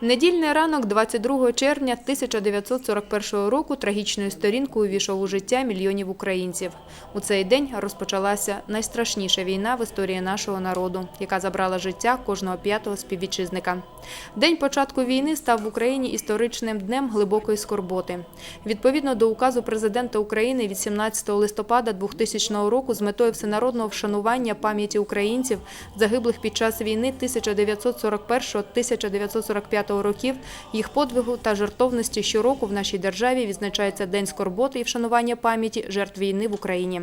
Недільний ранок 22 червня 1941 року трагічною сторінкою увійшов у життя мільйонів українців. У цей день розпочалася найстрашніша війна в історії нашого народу, яка забрала життя кожного п'ятого співвітчизника. День початку війни став в Україні історичним днем глибокої скорботи. Відповідно до указу президента України від 17 листопада 2000 року з метою всенародного вшанування пам'яті українців, загиблих під час війни 1941-1945 років, їх подвигу та жертовності щороку в нашій державі відзначається День скорботи і вшанування пам'яті жертв війни в Україні.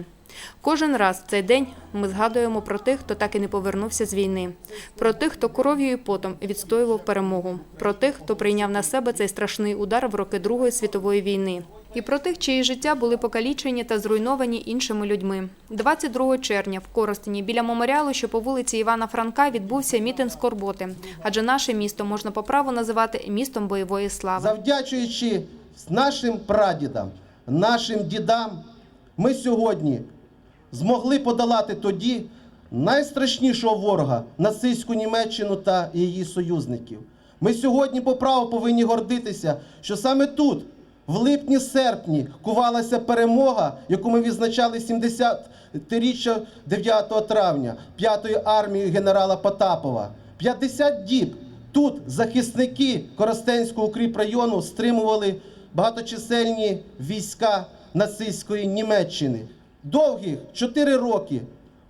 Кожен раз в цей день ми згадуємо про тих, хто так і не повернувся з війни, про тих, хто кров'ю і потом відстоював перемогу, про тих, хто прийняв на себе цей страшний удар в роки Другої світової війни. І про тих, чиї життя були покалічені та зруйновані іншими людьми. 22 червня в Коростені біля меморіалу, що по вулиці Івана Франка, відбувся мітинг скорботи, адже наше місто можна по праву називати містом бойової слави. Завдячуючи нашим прадідам, нашим дідам, ми сьогодні змогли подолати тоді найстрашнішого ворога нацистську Німеччину та її союзників. Ми сьогодні по праву повинні гордитися, що саме тут, в липні-серпні, кувалася перемога, яку ми відзначали 70-річчя 9 травня 5-ї армії генерала Потапова. 50 діб тут захисники Коростенського укріпрайону стримували багаточисельні війська нацистської Німеччини. Довгих 4 роки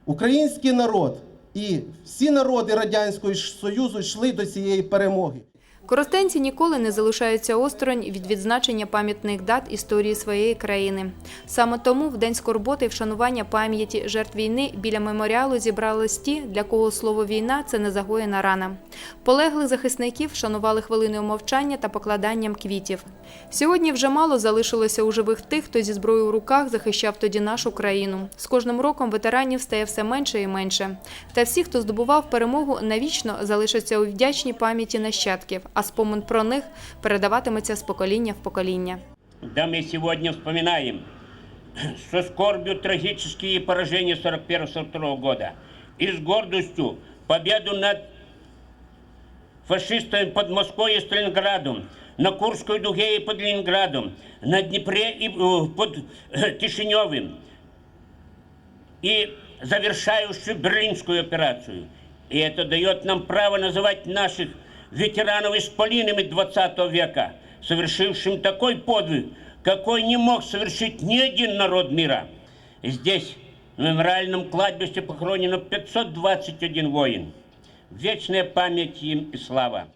український народ і всі народи Радянського Союзу йшли до цієї перемоги. Коростенці ніколи не залишаються осторонь від відзначення пам'ятних дат історії своєї країни. Саме тому в день скорботи і вшанування пам'яті жертв війни біля меморіалу зібрались ті, для кого слово війна це незагоєна рана. Полеглих захисників вшанували хвилиною мовчання та покладанням квітів. Сьогодні вже мало залишилося у живих тих, хто зі зброєю в руках захищав тоді нашу країну. З кожним роком ветеранів стає все менше і менше. Та всі, хто здобував перемогу, навічно залишаться у вдячній пам'яті нащадків, а спомин про них передаватиметься з покоління в покоління. Да, мы сегодня вспоминаем со скорбью трагические поражения 41-42 года и с гордостью победу над фашистами под Москвой и Сталинградом, на Курской дуге и под Ленинградом, на Днепре и э, под э, Кишиневым и завершающую Берлинскую операцию. И это дает нам право называть наших ветеранов исполинами 20 века, совершившим такой подвиг, какой не мог совершить ни один народ мира. Здесь, в мемориальном кладбище, похоронено 521 воин. Вечная память им и слава.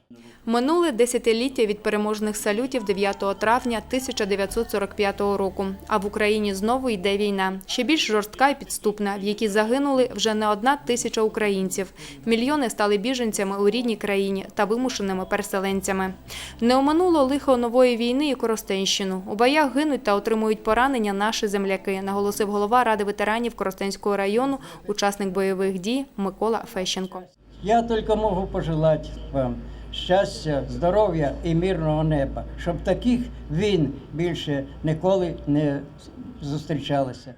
Минуле десятиліття від переможних салютів 9 травня 1945 року. А в Україні знову йде війна, ще більш жорстка і підступна, в якій загинули вже не одна тисяча українців. Мільйони стали біженцями у рідній країні та вимушеними переселенцями. Не оминуло лихо нової війни і Коростенщину. У боях гинуть та отримують поранення наші земляки, наголосив голова ради ветеранів Коростенського району, учасник бойових дій Микола Фещенко. Я только можу пожелати вам щастя, здоров'я і мирного неба, щоб таких він більше ніколи не зустрічалося.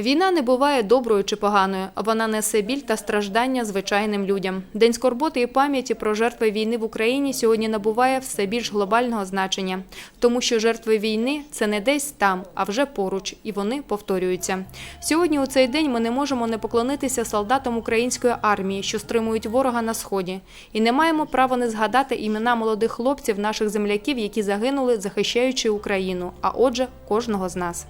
Війна не буває доброю чи поганою, вона несе біль та страждання звичайним людям. День скорботи і пам'яті про жертви війни в Україні сьогодні набуває все більш глобального значення, тому що жертви війни це не десь там, а вже поруч, і вони повторюються. Сьогодні у цей день ми не можемо не поклонитися солдатам української армії, що стримують ворога на сході, і не маємо права не згадати імена молодих хлопців, наших земляків, які загинули, захищаючи Україну, а отже, кожного з нас.